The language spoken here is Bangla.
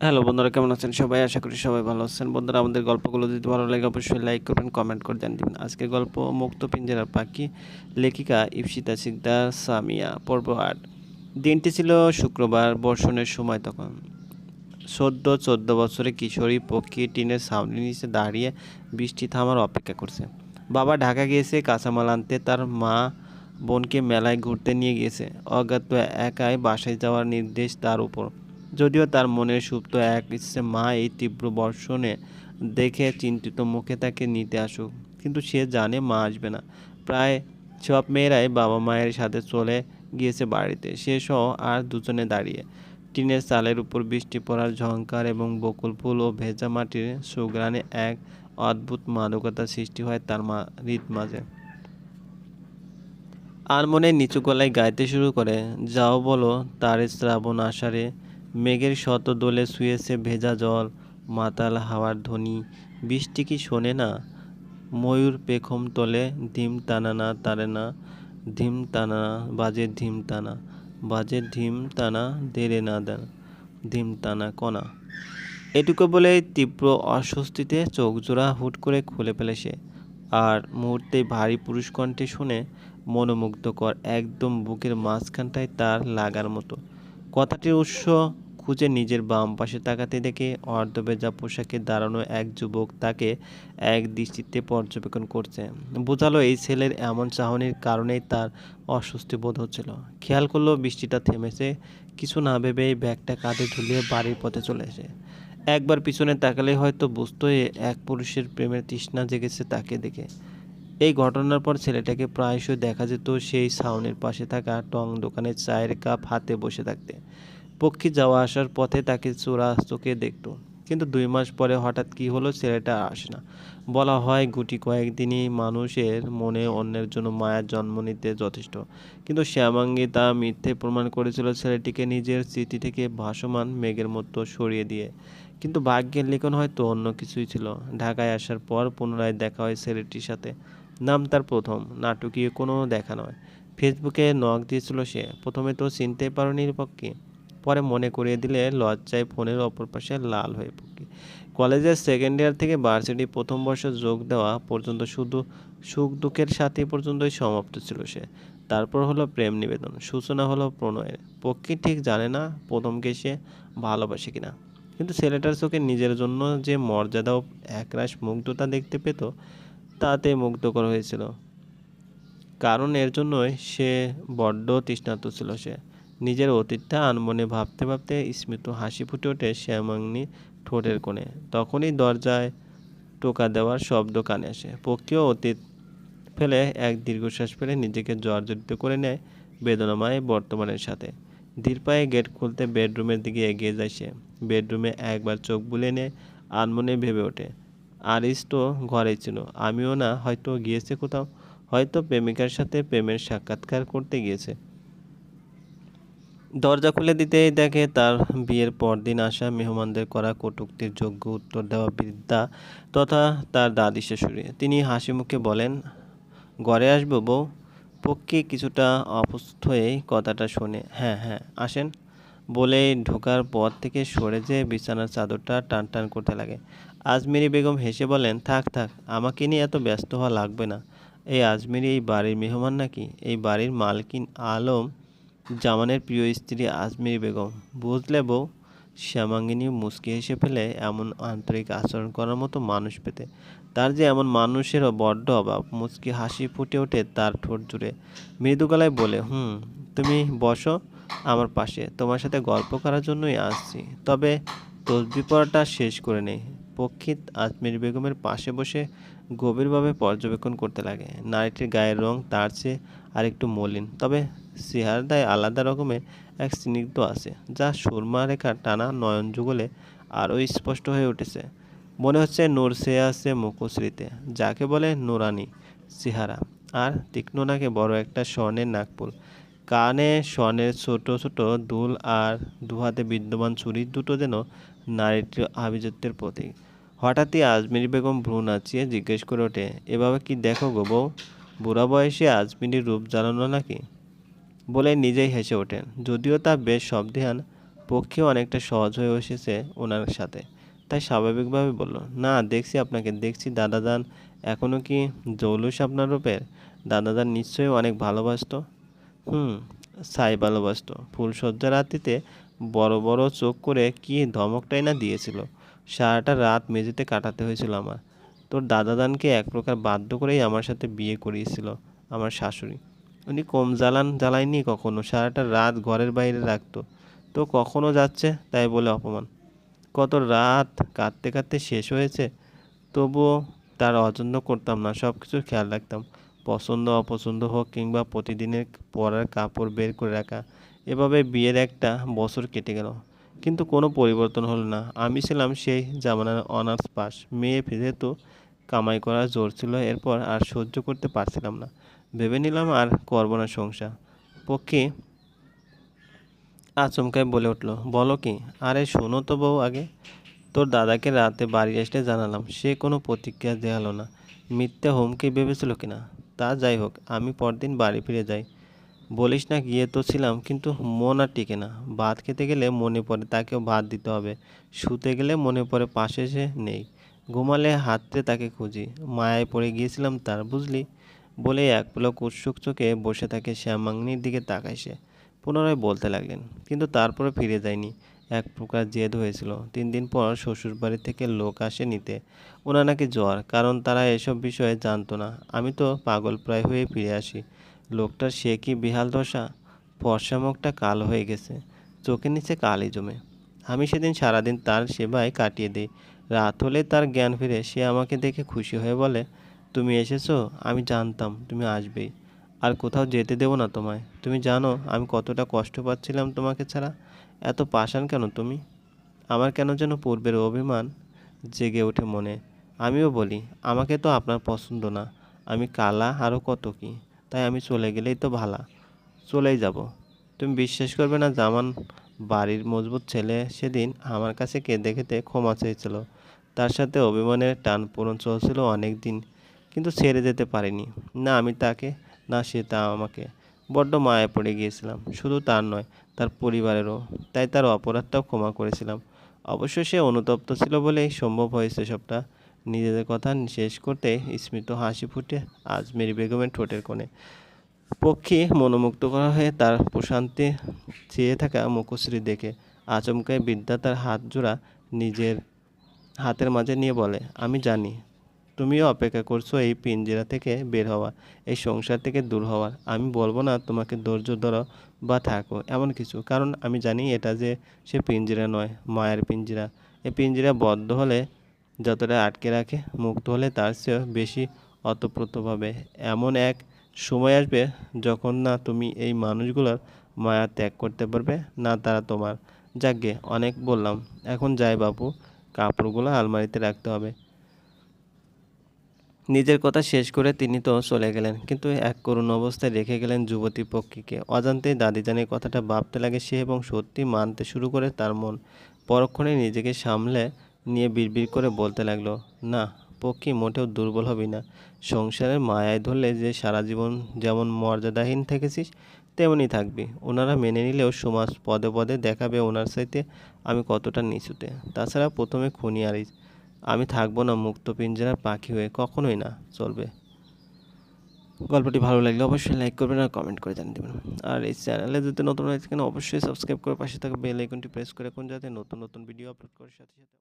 হ্যালো বন্ধুরা, কেমন আছেন? সবাই আশা করি সবাই ভালো আছেন। বন্ধুরা, আমাদের গল্পগুলো যদি ভালো লাগে, অবশ্যই লাইক করবেন কমেন্ট করে জানিয়ে দিবেন। আজকের গল্প মুক্ত পিঞ্জেরার পাখি, লেখিকা ইপসিতা সিকদার সামিয়া, পর্ব আট। দিনটি ছিল শুক্রবার, বর্ষণের সময় তখন। সদ্য চোদ্দ বছরের কিশোরী পক্ষী টিনের সামনে নিচে দাঁড়িয়ে বৃষ্টি থামার অপেক্ষা করছে। বাবা ঢাকা গিয়েছে, কাঁচামাল আনতে। তার মা বোনকে মেলায় ঘুরতে নিয়ে গিয়েছে। অজ্ঞাত একাই বাসায় যাওয়ার নির্দেশ তার উপর। যদিও তার মনের সুপ্ত এক ইচ্ছে মা এই তীব্র বর্ষণে দেখে চিন্তিত মুখে তাকে নিতে আসুক। কিন্তু সে জানে মা আসবে না। প্রায় সব মেয়েরাই বাবা মায়ের সাথে চলে গিয়েছে বাড়িতে। সে সহ আর দুজনে দাঁড়িয়ে। টিনের চালের উপর বৃষ্টি পড়ার ঝংকার এবং বকুল ফুল ও ভেজা মাটির সুগ্রানে এক অদ্ভুত মাদকতা সৃষ্টি হয় তার মা হৃদ মাঝে। আর মনে নিচু গলায় গাইতে শুরু করে, যাও বলো, তার শ্রাবণ আষাঢ়ে মেঘের শত দোলে শুয়েছে ভেজা জল, মাতাল হাওয়ার ধ্বনি। বৃষ্টি কি শোনে না? ময়ূর পেখম তোলে ধিম টানা না, তারে না। ধিম টানা বাজে ধিম টানা, বাজে ধিম টানা দেরে না দেন, ধিম টানা কণা। এটুকু বলে তীব্র অস্বস্তিতে চোখ জোড়া হুট করে খুলে ফেলে সে। আর মুহূর্তে ভারী পুরুষ কণ্ঠে শুনে মনোমুগ্ধকর একদম বুকের মাঝখানটায় তার লাগার মতো। কথাটির উৎস, খুঁজে নিজের বাম পাশে তাকাতে দেখে অর্ধবেজা পোশাকে দাঁড়ানো এক যুবক তাকে এক দৃষ্টিতে পর্যবেক্ষণ করছে। বোঝালো এই ছেলের এমন চাহনির কারণেই তার অস্বস্তি বোধ হচ্ছিল। খেয়াল করল বৃষ্টিটা থেমেছে, কিছু না ভেবেই ব্যাগটা কাঁধে ঝুলিয়ে বাড়ির পথে চলে আসে একবার পিছনে তাকালে হয়তো বুঝতোই এক পুরুষের প্রেমের তৃষ্ণা জেগেছে তাকে দেখে। এই ঘটনার পর ছেলেটাকে প্রায়শই দেখা যেত সেই ছাউনির পাশে থাকা টং দোকানে চায়ের কাপ হাতে বসে থাকতে। পক্ষী যাওয়া আসার পথে তাকে চোরা চোখে দেখতো। কিন্তু দুই মাস পরে হঠাৎ কি হলো ছেলেটা আসে না। বলা হয় গুটি কয়েকদিনই মানুষের মনে অন্যের জন্য মায়ার জন্ম নিতে যথেষ্ট। কিন্তু শ্যামাঙ্গী তা মিথ্যে প্রমাণ করেছিল ছেলেটিকে নিজের স্মৃতি থেকে ভাসমান মেঘের মতো সরিয়ে দিয়ে। কিন্তু ভাগ্যের লিখন হয়তো অন্য কিছুই ছিল। ঢাকায় আসার পর পুনরায় দেখা হয় ছেলেটির সাথে। নাম তার প্রথম, নাটকীয় কোনো দেখা নয়। ফেসবুকে নক দিয়েছিল সে। প্রথমে তো চিনতে পারোনি পক্ষে। পরে মনে করিয়ে দিলে লজ্জায় ফোনের অপর পাশে লাল হয়ে পড়ি। কলেজের সেকেন্ড ইয়ার থেকে ভার্সিটি প্রথম বর্ষ যোগ দেওয়া পর্যন্ত শুধু সুখ দুঃখের সাথে পর্যন্তই সমাপ্ত ছিল সে। তারপর হলো প্রেম নিবেদন, সূচনা হলো প্রণয়ের। পক্ষী ঠিক জানে না প্রথমকে সে ভালোবাসে কিনা। কিন্তু ছেলেটার চোখে নিজের জন্য যে মর্যাদা ও একরাশ মুগ্ধতা দেখতে পেত তাতে মুগ্ধকর হয়েছিল। কারণ এর জন্যই সে বড্ড তৃষ্ণাত ছিল সে। নিজের অতীতটা আনমনে ভাবতে ভাবতে স্মিত হাসি ফুটে ওঠে শ্যামাংনি ঠোঁটের কোণে। তখনই দরজায় টোকা দেওয়ার শব্দ কানে আসে। পক্ষীয় অতীত ফেলে এক দীর্ঘশ্বাস ফেলে নিজেকে জর্জরিত করে নেয় বেদনাময় বর্তমানের সাথে। ধীর পায়ে গেট খুলতে বেডরুমের দিকে এগিয়ে যায় সে। বেডরুমে একবার চোখ বুলে নিয়ে আনমনে ভেবে ওঠে। আরিস তো ঘরেই ছিল। আমিও না, হয়তো গিয়েছে কোথাও। হয়তো প্রেমিকার সাথে প্রেমের সাক্ষাৎকার করতে গিয়েছে। দরজা খুলে দিতেই দেখে তার বিয়ের পরদিন আসা মেহমানদের করা কটুক্তির যোগ্য উত্তর দেওয়া বৃদ্ধা তথা তার দাদি শাশুড়ি। তিনি হাসি মুখে বলেন, ঘরে আসব বউ? পক্ষে কিছুটা অসুস্থ হয়ে কথাটা শোনে। হ্যাঁ হ্যাঁ আসেন। বলে ঢোকার পর থেকে সরে যেয়ে বিছানার চাদরটা টান টান করতে লাগে। আজমিরি বেগম হেসে বলেন, থাক থাক, আমাকে নিয়ে এত ব্যস্ত হওয়া লাগবে না। এই আজমিরি এই বাড়ির মেহমান নাকি? এই বাড়ির মালকিন আলম জামানের প্রিয় স্ত্রী আজমিরি বেগম। বুঝলে বউ, শ্যামাঙ্গিনী মুচকি হেসে ফেলে এমন আন্তরিক আচরণ করার মতো মানুষ পেতে। তার যে এমন মানুষেরও বড্ড অভাব, মুচকি হাসি ফুটে ওঠে তার ঠোঁট জুড়ে। মৃদু গলায় বলে, হুম, তুমি বসো আমার পাশে, তোমার সাথে গল্প করার জন্যই আসছি। তবে তসবি পড়াটা শেষ করে নেই পক্ষিত আজমির বেগমের পাশে বসে গভীরভাবে পর্যবেক্ষণ করতে লাগে। নারীটির গায়ের রং তার চেয়ে আরেকটু মলিন, তবে চেহারায় আলাদা রকমের এক স্নিগ্ধ আছে, যা সুরমা রেখা টানা নয়ন যুগলে আরও স্পষ্ট হয়ে উঠেছে। মনে হচ্ছে নূর সে আছে মুখশ্রীতে, যাকে বলে নুরানি চেহারা, আর তীক্ষ্ণ নাকে বড় একটা স্বর্ণের নাকপুল কানে স্বর্ণের ছোট ছোট দুল আর দুহাতে বিদ্যমান ছুরি দুটো যেন নারীটির আভিজাত্যের প্রতীক। হঠাৎই আজমির বেগম ভ্রু নাচিয়ে জিজ্ঞেস করে ওঠে, এভাবে কি দেখো গো বউ? বুড়া বয়সে আজমিরির রূপ জ্বালানো নাকি? বলে নিজেই হেসে ওঠেন। যদিও তা বেশ সবধিহান পক্ষেও অনেকটা সহজ হয়ে এসেছে ওনার সাথে। তাই স্বাভাবিকভাবে বলল, না, দেখছি আপনাকে, দেখছি দাদাজান। এখনও কি জৌলুস আপনার রূপের? দাদাজান নিশ্চয়ই অনেক ভালোবাসতো? হুম, সাই ভালোবাসতো। ফুলসজ্জা রাত্রিতে বড় বড় চোখ করে কি ধমকটাই না দিয়েছিল। সারাটা রাত মেঝেতে কাটাতে হয়েছিল আমার। তোর দাদাদানকে এক প্রকার বাধ্য করেই আমার সাথে বিয়ে করিয়েছিল আমার শাশুড়ি। উনি কম জ্বালান জ্বালায়নি কখনো, সারাটা রাত ঘরের বাইরে রাখতো। তো কখনো যাচ্ছে তাই বলে অপমান। কত রাত কাঁদতে কাঁদতে শেষ হয়েছে, তবুও তার অযত্ন করতাম না সব কিছুর খেয়াল রাখতাম। পছন্দ, অপছন্দ হোক কিংবা প্রতিদিনের পরার কাপড় বের করে রাখা এভাবে বিয়ের একটা বছর কেটে গেল। কিন্তু কোনো পরিবর্তন হলো না। আমি ছিলাম সেই জামানার অনার্স পাস। মেয়ে যেহেতু কামাই করার জোর ছিল, এরপর আর সহ্য করতে পারছিলাম না। ভেবে নিলাম আর করব না সংসার। পক্ষে আচমকায় বলে উঠল, বলো কি? আরে শোনো তো বউ আগে। তোর দাদাকে রাতে বাড়ি আসলে জানালাম। সে কোনো প্রতিক্রিয়া দেওয়ালো না। মিথ্যা হুমকি ভেবেছিল কিনা? তা যাই হোক, আমি পরদিন বাড়ি ফিরে যাই। বলিস না গিয়ে তো ছিলাম, কিন্তু মন আর টিকে না। ভাত খেতে গেলে মনে পড়ে, তাকেও ভাত দিতে হবে। শুতে গেলে মনে পড়ে পাশে সে নেই। ঘুমালে হাততে তাকে খুঁজি। মায়ায় পড়ে গিয়েছিলাম তার, বুঝলি? বলে এক পলক উৎসুক চোখে বসে থাকে শ্যামাংনির দিকে তাকায় সে। পুনরায় বলতে লাগলেন, কিন্তু তারপরে ফিরে যায়নি। এক প্রকার জেদ হয়েছিল। তিন দিন পর শ্বশুর বাড়ি থেকে লোক আসে নিতে। ওনার নাকি জ্বর, কারণ তারা এসব বিষয়ে জানতো না। আমি তো পাগল প্রায় হয়ে ফিরে আসি। লোকটার সে কি বিহাল দশা? ফর্সা মুখটা কালো হয়ে গেছে। চোখের নিচে কালি জমে। আমি সেদিন সারাদিন তার সেবায় কাটিয়ে দিই। রাত হলে তার জ্ঞান ফিরে, সে আমাকে দেখে খুশি হয়ে বলে, তুমি এসেছ? আমি জানতাম তুমি আসবেই। আর কোথাও যেতে দেবো না তোমায়। তুমি জানো আমি কতটা কষ্ট পাচ্ছিলাম তোমাকে ছাড়া। এত পাষাণ কেন তুমি? আমার কেন যেন পূর্বের অভিমান জেগে ওঠে মনে। আমিও বলি, আমাকে তো আপনার পছন্দ না। আমি কালা আরও কত কি? তাই আমি চলে গেলেই তো ভালা। চলেই যাব। তুমি বিশ্বাস করবে না, জামান বাড়ির মজবুত ছেলে সেদিন আমার কাছে কেঁদে খেতে ক্ষমা চেয়েছিল। তার সাথে অভিমানের টান পূরণ চলছিল অনেক দিন কিন্তু ছেড়ে যেতে পারিনি। না আমি তাকে, না সে তা আমাকে। বড্ড মায়ে পড়ে গিয়েছিলাম। শুধু তার নয়, তার পরিবারেরও। তাই তার অপরাধটাও ক্ষমা করেছিলাম। অবশ্য সে অনুতপ্ত ছিল বলেই সম্ভব হয়েছে সবটা। নিজেদের কথা শেষ করতে স্মিত হাসি ফুটে আজমেরি বেগমের ঠোঁটের কোণে। পক্ষী মনোমুগ্ধ করা হয়ে তার প্রশান্তি চেয়ে থাকা মুখশ্রী দেখে আচমকায় বিদ্যা তার হাত জোড়া নিজের হাতের মাঝে নিয়ে বলে, আমি জানি, তুমিও অপেক্ষা করছ এই পিঞ্জিরা থেকে বের হওয়া, এই সংসার থেকে দূর হওয়ার। আমি বলব না তোমাকে ধৈর্য ধরো বা থাকো, এমন কিছু। কারণ আমি জানি এটা যে সে পিঞ্জিরা নয়, মায়ের পিঞ্জিরা। এই পিঞ্জিরা বদ্ধ হলে যতটা আটকে রাখে, মুক্ত হলে তার চেয়েও বেশি অতপ্রতভাবে। এমন এক সময় আসবে যখন না তুমি এই মানুষগুলোর মায়া ত্যাগ করতে পারবে, না তারা তোমার। যাকগে, অনেক বললাম। এখন যাই বাপু, কাপড়গুলো আলমারিতে রাখতে হবে। নিজের কথা শেষ করে তিনি তো চলে গেলেন, কিন্তু এক করুণ অবস্থায় রেখে গেলেন যুবতী পক্ষীকে। অজান্তেই দাদিজানের কথাটা ভাবতে লাগে সে এবং সত্যি মানতে শুরু করে তার মন। পরক্ষণে নিজেকে সামলে নিয়ে বিড়বিড় করে বলতে লাগল, না, পক্ষী মোটেও দুর্বল হবি না। সংসারের মায়ায় ধরলে যে সারা জীবন যেমন মর্যাদাহীন থেকেছিস তেমনই থাকবি। ওনারা মেনে নিলেও সমাজ পদে পদে দেখাবে ওনার সাথে আমি কতটা নিচুতে। তাছাড়া প্রথমে খুনি আরিস। আমি থাকব না মুক্ত পিঞ্জরার পাখি হয়ে, কখনোই না, চলবে। গল্পটি ভালো লাগলে অবশ্যই লাইক করবেন আর কমেন্ট করে জানিয়ে দেবেন। আর এই চ্যানেলে যদি নতুন হয়েছে কেন অবশ্যই সাবস্ক্রাইব করে পাশে থাকা বেল আইকনটি প্রেস করে রাখুন, যাতে নতুন নতুন ভিডিও আপলোড করার সাথে সাথে